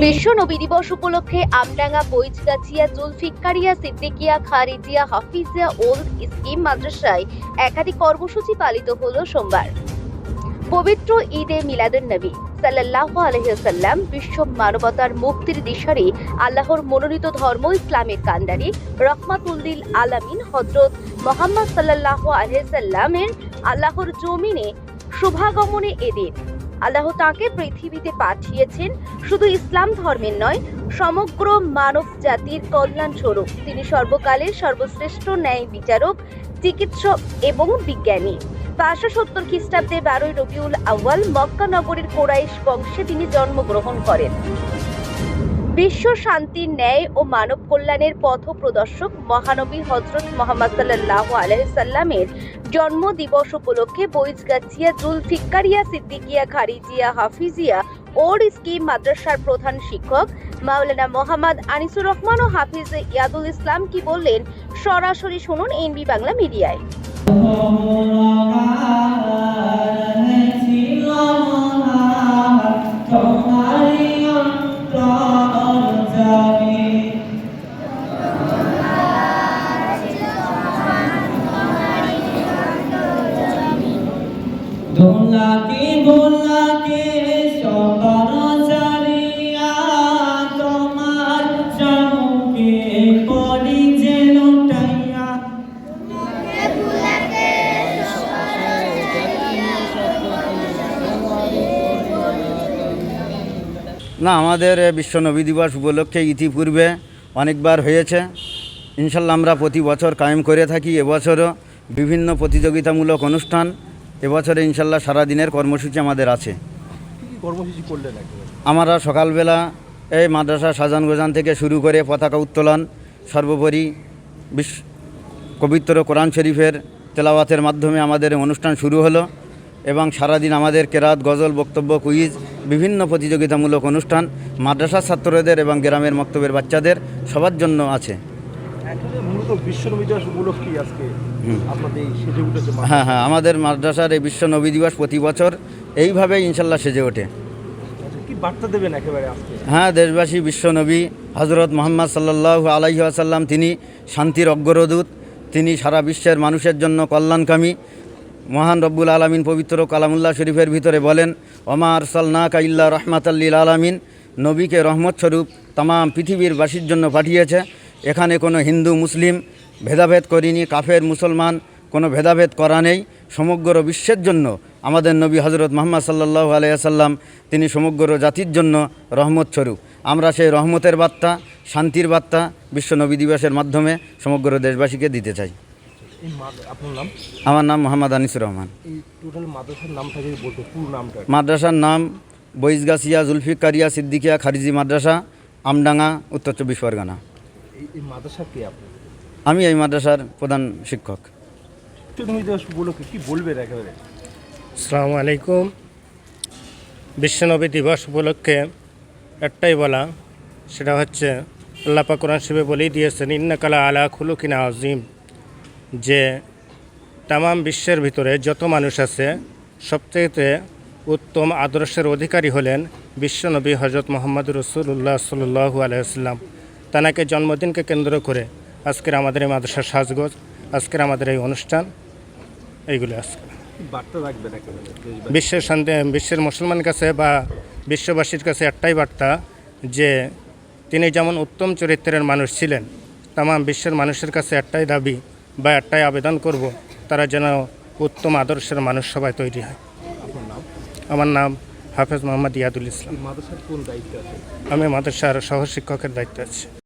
বিশ্ব নবী দিবস উপলক্ষে আমডাঙ্গা বইজগাছিয়া জুলফিকারিয়া সিদ্দিকিয়া খারিজিয়া হাফিজিয়া ওল্ড স্কিম মাদ্রাসায় একাধিক কর্মসূচি পালিত হলো সোমবার। পবিত্র ঈদে মিলাদুন নবী সাল্লাল্লাহু আলহিহাল্লাম বিশ্ব মানবতার মুক্তির দিশারি আল্লাহর মনোনীত ধর্ম ইসলামের কান্ডারি রহমাতুল্লিল আলামিন হজরত মোহাম্মদ সাল্লাল্লাহু আলহিহাল্লামের আল্লাহর জমিনে শুভাগমনে এদিন আল্লাহ তাকে পৃথিবীতে পাঠিয়েছেন। শুধু ইসলাম ধর্মের নয়, সমগ্র মানব জাতির কল্যাণ স্বরূপ। তিনি সর্বকালের সর্বশ্রেষ্ঠ ন্যায় বিচারক, চিকিৎসক এবং বিজ্ঞানী। পাঁচশো সত্তর খ্রিস্টাব্দে বারোই রবিউল আউয়াল মক্কা নগরীর কোরাইশ বংশে তিনি জন্মগ্রহণ করেন। বিশ্ব শান্তির ন্যায় ও মানব কল্যাণের পথ প্রদর্শক মহানবী হজরত মোহাম্মদ সাল্লাহ আলহিসাল্লামের জন্ম দিবস উপলক্ষে বইজগাছিয়া জুলফিকারিয়া, সিদ্দিকিয়া, খারিজিয়া, হাফিজিয়া ওর স্কিম মাদ্রাসার প্রধান শিক্ষক মাওলানা মোহাম্মদ আনিসুর রহমান ও হাফিজ ইয়াদুল ইসলাম কি বললেন? সরাসরি শুনুন এনবি বাংলা মিডিয়ায়। দোলাকে গোলাকে সবার চারিয়া তোমার চামুকে পড়ি যে লুটাইয়া। না আমাদের এ বিশ্ব নবী দিবস উপলক্ষে ইতিপূর্বে অনেকবার হয়েছে। ইনশাল্লাহ আমরা প্রতি বছর কায়েম করে থাকি। এবছরও বিভিন্ন প্রতিযোগিতামূলক অনুষ্ঠান এবছরে ইনশাল্লাহ সারাদিনের কর্মসূচি আমাদের আছে। কর্মসূচি করলেন আমরা সকালবেলা এই মাদ্রাসা সাজান গোজান থেকে শুরু করে পতাকা উত্তোলন সর্বোপরি বিশ্ব পবিত্র কোরআন শরীফের তেলাওয়াতের মাধ্যমে আমাদের অনুষ্ঠান শুরু হলো এবং সারাদিন আমাদের কেরাত গজল বক্তব্য কুইজ বিভিন্ন প্রতিযোগিতামূলক অনুষ্ঠান মাদ্রাসার ছাত্রদের এবং গ্রামের মক্তবের বাচ্চাদের সবার জন্য আছে। মূলত বিশ্ব নবী দিবস উপলক্ষে আজকে? আপনাদের সেজে উঠেছে হ্যাঁ হ্যাঁ আমাদের মাদ্রাসার এই বিশ্ব নবী দিবস প্রতি বছর এইভাবেই ইনশাল্লাহ সেজে ওঠে। আচ্ছা, কি বার্তা দেবেন একেবারে আজকে? হ্যাঁ দেশবাসী বিশ্বনবী হজরত মোহাম্মদ সাল্লাহ আলাইহি আসাল্লাম তিনি শান্তির অগ্রদূত তিনি সারা বিশ্বের মানুষের জন্য কল্যাণকামী। মহান রব্বুল আলমিন পবিত্র কালামুল্লাহ শরীফের ভিতরে বলেন ওমার সাল্না কাইল্লা রহমাতাল্লিল আলামিন। নবীকে রহমত স্বরূপ তাম পৃথিবীর বাসীর জন্য পাঠিয়েছে। এখানে কোনো হিন্দু মুসলিম ভেদাভেদ করিনি কাফের মুসলমান কোনো ভেদাভেদ করা নেই। সমগ্র বিশ্বের জন্য আমাদের নবী হজরত মোহাম্মদ সাল্লাহ আলাইসাল্লাম তিনি সমগ্র জাতির জন্য রহমত স্বরূপ। আমরা সেই রহমতের বার্তা শান্তির বার্তা বিশ্ব নবী দিবসের মাধ্যমে সমগ্র দেশবাসীকে দিতে চাই। আপনার নাম? আমার নাম মোহাম্মদ আনিসুর রহমান। মাদ্রাসার নাম বইজগাছিয়া জুলফিকারিয়া সিদ্দিকিয়া খারিজি মাদ্রাসা আমডাঙ্গা উত্তর চব্বিশ পরগনা। এই এই মাদ্রাসা কে আপনি? আমি এই মাদ্রাসার প্রধান শিক্ষক। দিবস উপলক্ষে কি বলবেন একেবারে? আসসালামু আলাইকুম। বিশ্বনবী দিবস উপলক্ষে একটাই বলা সেটা হচ্ছে আল্লাপা কোরআন শিবে বলেই দিয়েছেন ইন্নাকালা আলা খুলুকিনা আজিম যে তামাম বিশ্বের ভিতরে যত মানুষ আছে সবচেয়ে উত্তম আদর্শের অধিকারী হলেন বিশ্বনবী হজরত মোহাম্মদ রসুল্লাহ সাল্লু আলাইসাল্লাম তানাকে জন্মদিনকে কেন্দ্র করে আজকের আমাদের এই মাদ্রাসার সাজগোজ আজকের আমাদের এই অনুষ্ঠান এইগুলো আজকে। বিশ্বের শান্তি বিশ্বের মুসলমান কাছে বা বিশ্ববাসীর কাছে একটাই বার্তা যে তিনি যেমন উত্তম চরিত্রের মানুষ ছিলেন তাম বিশ্বের মানুষের কাছে একটাই দাবি বা একটাই আবেদন করব তারা যেন উত্তম আদর্শের মানুষ সবাই তৈরি হয়। আমার নাম হাফেজ মোহাম্মদ ইয়াদুল ইসলাম। এই মাদ্রাসার কোন দায়িত্বে আছে? আমি মাদ্রাসার সহশিক্ষকের দায়িত্বে আছি।